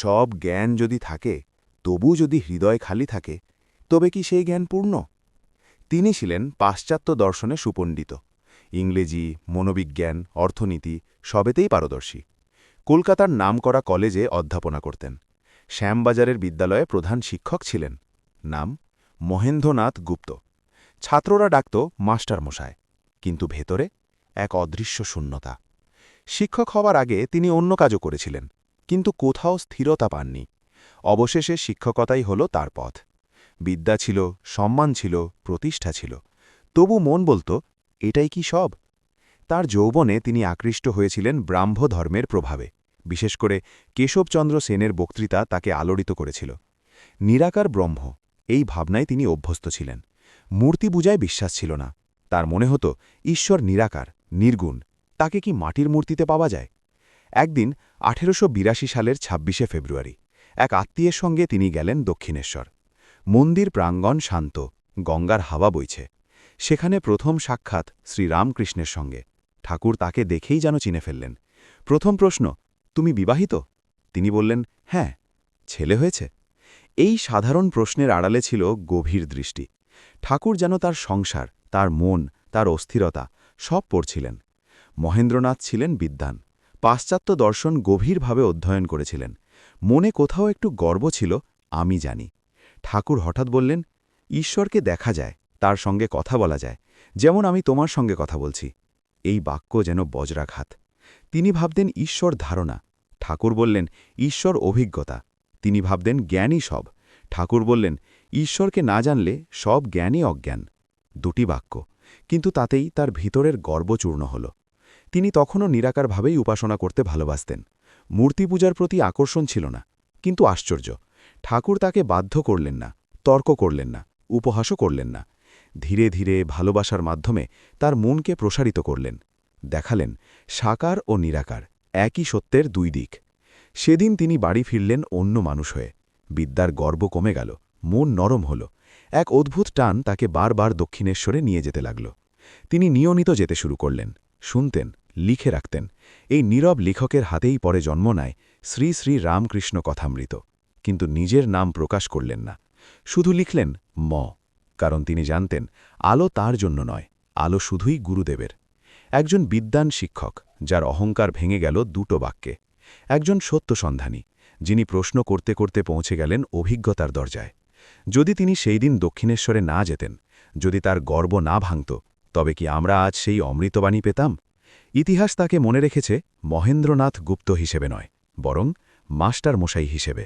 সব জ্ঞান যদি থাকে তবু যদি হৃদয় খালি থাকে, তবে কি সেই জ্ঞান পূর্ণ? তিনি ছিলেন পাশ্চাত্য দর্শনে সুপণ্ডিত। ইংরেজি, মনোবিজ্ঞান, অর্থনীতি সবেতেই পারদর্শী। কলকাতার নামকরা কলেজে অধ্যাপনা করতেন। শ্যামবাজারের বিদ্যালয়ে প্রধান শিক্ষক ছিলেন। নাম মহেন্দ্রনাথ গুপ্ত। ছাত্ররা ডাকত মাস্টার মশায় কিন্তু ভেতরে এক অদৃশ্য শূন্যতা। শিক্ষক হওয়ার আগে তিনি অন্য কাজও করেছিলেন। কিন্তু কোথাও স্থিরতা পাননি। অবশেষে শিক্ষকতাই হল তার পথ। বিদ্যা ছিল, সম্মান ছিল, প্রতিষ্ঠা ছিল। তবু মন বলতো, এটাই কি সব? তার যৌবনে তিনি আকৃষ্ট হয়েছিলেন ব্রাহ্ম ধর্মের প্রভাবে। বিশেষ করে কেশবচন্দ্র সেনের বক্তৃতা তাকে আলোড়িত করেছিল। নিরাকার ব্রহ্ম, এই ভাবনায় তিনি অভ্যস্ত ছিলেন। মূর্তি পূজায় বিশ্বাস ছিল না। তার মনে হতো, ঈশ্বর নিরাকার, নির্গুণ, তাকে কি মাটির মূর্তিতে পাওয়া যায়? একদিন আঠেরোশো বিরাশি সালের ২৬শে ফেব্রুয়ারি। এক আত্মীয়ের সঙ্গে তিনি গেলেন দক্ষিণেশ্বর। মন্দির প্রাঙ্গণ শান্ত, গঙ্গার হাওয়া বইছে। সেখানে প্রথম সাক্ষাৎ শ্রীরামকৃষ্ণের সঙ্গে। ঠাকুর তাকে দেখেই যেন চিনে ফেললেন। প্রথম প্রশ্ন, তুমি বিবাহিত? তিনি বললেন হ্যাঁ ছেলে হয়েছে। এই সাধারণ প্রশ্নের আড়ালে ছিল গভীর দৃষ্টি। ঠাকুর যেন তার সংসার, তার মন, তার অস্থিরতা সব পড়ছিলেন। মহেন্দ্রনাথ ছিলেন বিদ্বান। পাশ্চাত্য দর্শন গভীরভাবে অধ্যয়ন করেছিলেন। মনে কোথাও একটু গর্ব ছিল, আমি জানি। ঠাকুর হঠাৎ বললেন, ঈশ্বরকে দেখা যায়, তার সঙ্গে কথা বলা যায়। যেমন আমি তোমার সঙ্গে কথা বলছি। এই বাক্য যেন বজ্রাঘাত। তিনি ভাবতেন ঈশ্বর ধারণা। ঠাকুর বললেন, ঈশ্বর অভিজ্ঞতা। তিনি ভাবতেন জ্ঞানই সব। ঠাকুর বললেন, ঈশ্বরকে না জানলে সব জ্ঞানই অজ্ঞান। দুটি বাক্য। কিন্তু তাতেই তার ভিতরের গর্বচূর্ণ হল। তিনি তখনও নিরাকারভাবেই উপাসনা করতে ভালোবাসতেন। মূর্তি পূজার প্রতি আকর্ষণ ছিল না। কিন্তু আশ্চর্য, ঠাকুর তাকে বাধ্য করলেন না, তর্ক করলেন না, উপহাসও করলেন না। ধীরে ধীরে ভালোবাসার মাধ্যমে তার মনকে প্রসারিত করলেন। দেখালেন, সাকার ও নিরাকার, একই সত্যের দুই দিক। সেদিন তিনি বাড়ি ফিরলেন অন্য মানুষ হয়ে। বিদ্যার গর্ব কমে গেল, মন নরম হল। এক অদ্ভুত টান তাকে বারবার দক্ষিণেশ্বরে নিয়ে যেতে লাগল। তিনি নিয়মিত যেতে শুরু করলেন, শুনতেন লিখে রাখতেন। এই নীরব লেখকের হাতেই পরে জন্ম নেয় শ্রী শ্রী রামকৃষ্ণ কথামৃত। কিন্তু নিজের নাম প্রকাশ করলেন না। শুধু লিখলেন ম, কারণ তিনি জানতেন আলো তার জন্য নয়, আলো শুধুই গুরুদেবের। একজন বিদ্যান শিক্ষক, যার অহংকার ভেঙে গেল দুটো বাক্যে। একজন সত্য সন্ধানী, যিনি প্রশ্ন করতে করতে পৌঁছে গেলেন অভিজ্ঞতার দরজায়। যদি তিনি সেই দিন দক্ষিণেশ্বরে না যেতেন, যদি তার গর্ব না ভাঙত, তবে কি আমরা আজ সেই অমৃতবাণী পেতাম? ইতিহাস তাকে মনে রেখেছে মহেন্দ্রনাথ গুপ্ত হিসেবে নয় বরং মাস্টার মশাই হিসেবে।